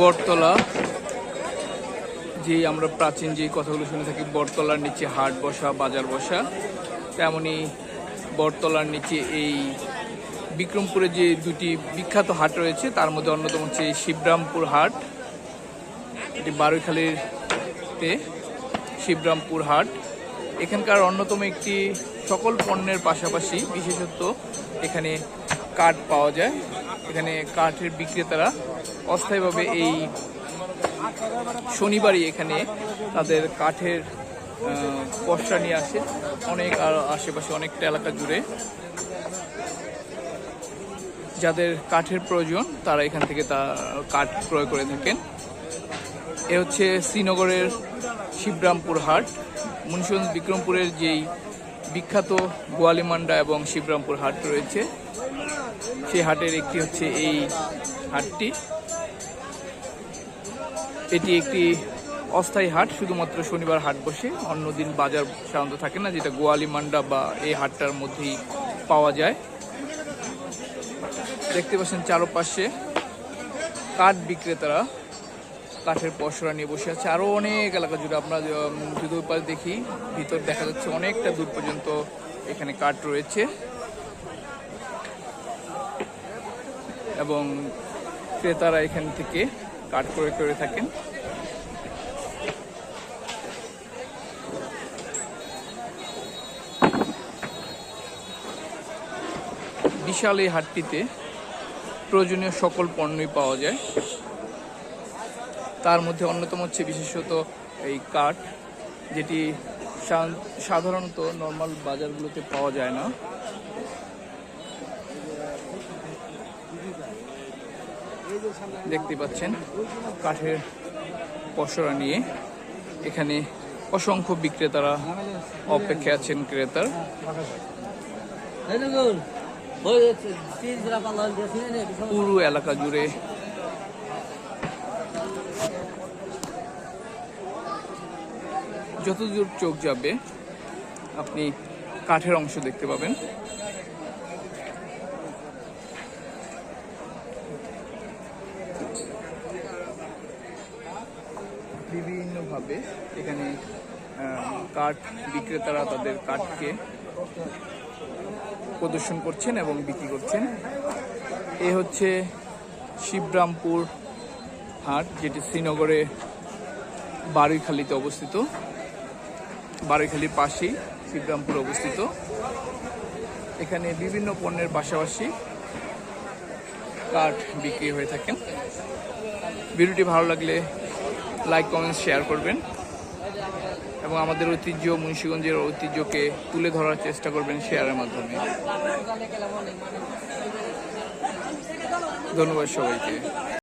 বটতলা। যে আমরা প্রাচীন যে কথাগুলো শুনে থাকি, বটতলার নিচে হাট বসা, বাজার বসা, তেমনি বটতলার নিচে এই বিক্রমপুরে যে দুটি বিখ্যাত হাট রয়েছে, তার মধ্যে অন্যতম হচ্ছে শিবরামপুর হাট। এটি বারৈখালীতে শিবরামপুর হাট। এখানকার অন্যতম একটি সকল পণ্যের পাশাপাশি বিশেষত এখানে কাঠ পাওয়া যায়। এখানে কাঠের বিক্রেতারা অস্থায়ীভাবে এই শনিবারই এখানে তাদের কাঠের পসরা নিয়ে আসে। অনেক আর আশেপাশে অনেকটা এলাকা জুড়ে। যাদের কাঠের প্রয়োজন, তারা এখান থেকে তা কাঠ ক্রয় করে থাকেন। এ হচ্ছে শ্রীনগরের শিবরামপুর হাট। মুন্সিগঞ্জ বিক্রমপুরের যেই বিখ্যাত গোয়ালিমান্ডা এবং শিবরামপুর হাট রয়েছে, সেই হাটের একটি হচ্ছে এই হাটটি। এটি একটি অস্থায়ী হাট, শুধুমাত্র শনিবার হাট বসে। অন্যদিন বাজার সাধারণত থাকে না, যেটা গোয়ালিমান্ডা বা এই হাটটার মধ্যেই পাওয়া যায়। দেখতে পাচ্ছেন চারপাশে কাঠ বিক্রেতারা কাঠের পসরা নিয়ে বসে আছে। আরও অনেক এলাকা জুড়ে আমরা যদি পাশে দেখি, ভিতর দেখা যাচ্ছে অনেকটা দূর পর্যন্ত এখানে কাঠ রয়েছে। এবং ক্রেতারা এখান থেকে কাঠ করে করে থাকেন। বিশাল এই হাটটিতে প্রয়োজনীয় সকল পণ্যই পাওয়া যায়। তার মধ্যে অন্যতম হচ্ছে বিশেষত এই কাঠ, যেটি সাধারণত নর্মাল বাজারগুলোতে পাওয়া যায় না। দেখতে পাচ্ছেন কাঠের পসরা নিয়ে এখানে অসংখ্য বিক্রেতারা অপেক্ষা আছেন ক্রেতার। পুরো এলাকা জুড়ে যতদূর চোখ যাবে, আপনি কাঠের অংশ দেখতে পাবেন। বিভিন্নভাবে এখানে কাঠ বিক্রেতারা তাদের কাঠকে প্রদর্শন করছেন এবং বিক্রি করছেন। এ হচ্ছে শিবরামপুর হাট, যেটি শ্রীনগরে বারুইখালীতে অবস্থিত। বারুইখালীর পাশেই শিবরামপুর অবস্থিত। এখানে বিভিন্ন পণ্যের পাশাপাশি কাঠ বিক্রি হয়ে থাকেন। ভিডিওটি ভালো লাগলে লাইক কমেন্ট শেয়ার করবেন। এবং আমাদের ঐতিহ্য, মুন্সীগঞ্জের ঐতিহ্যকে তুলে ধরার চেষ্টা করবেন শেয়ারের মাধ্যমে। ধন্যবাদ সবাইকে।